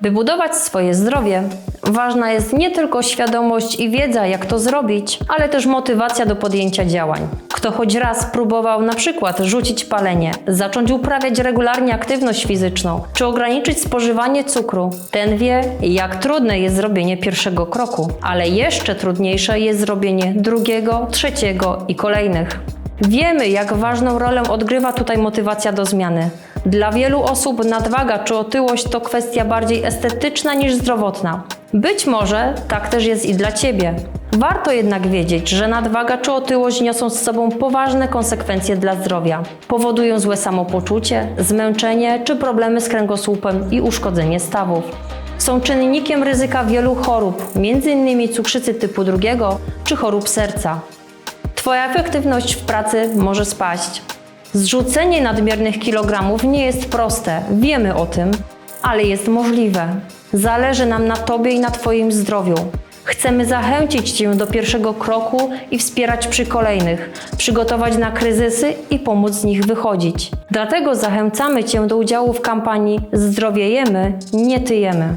By budować swoje zdrowie, ważna jest nie tylko świadomość i wiedza, jak to zrobić, ale też motywacja do podjęcia działań. Kto choć raz próbował na przykład rzucić palenie, zacząć uprawiać regularnie aktywność fizyczną, czy ograniczyć spożywanie cukru, ten wie, jak trudne jest zrobienie pierwszego kroku, ale jeszcze trudniejsze jest zrobienie drugiego, trzeciego i kolejnych. Wiemy, jak ważną rolę odgrywa tutaj motywacja do zmiany. Dla wielu osób nadwaga czy otyłość to kwestia bardziej estetyczna niż zdrowotna. Być może tak też jest i dla Ciebie. Warto jednak wiedzieć, że nadwaga czy otyłość niosą z sobą poważne konsekwencje dla zdrowia. Powodują złe samopoczucie, zmęczenie czy problemy z kręgosłupem i uszkodzenie stawów. Są czynnikiem ryzyka wielu chorób, m.in. cukrzycy typu drugiego czy chorób serca. Twoja efektywność w pracy może spaść. Zrzucenie nadmiernych kilogramów nie jest proste, wiemy o tym, ale jest możliwe. Zależy nam na Tobie i na Twoim zdrowiu. Chcemy zachęcić Cię do pierwszego kroku i wspierać przy kolejnych, przygotować na kryzysy i pomóc z nich wychodzić. Dlatego zachęcamy Cię do udziału w kampanii Zdrowiejemy, nie tyjemy.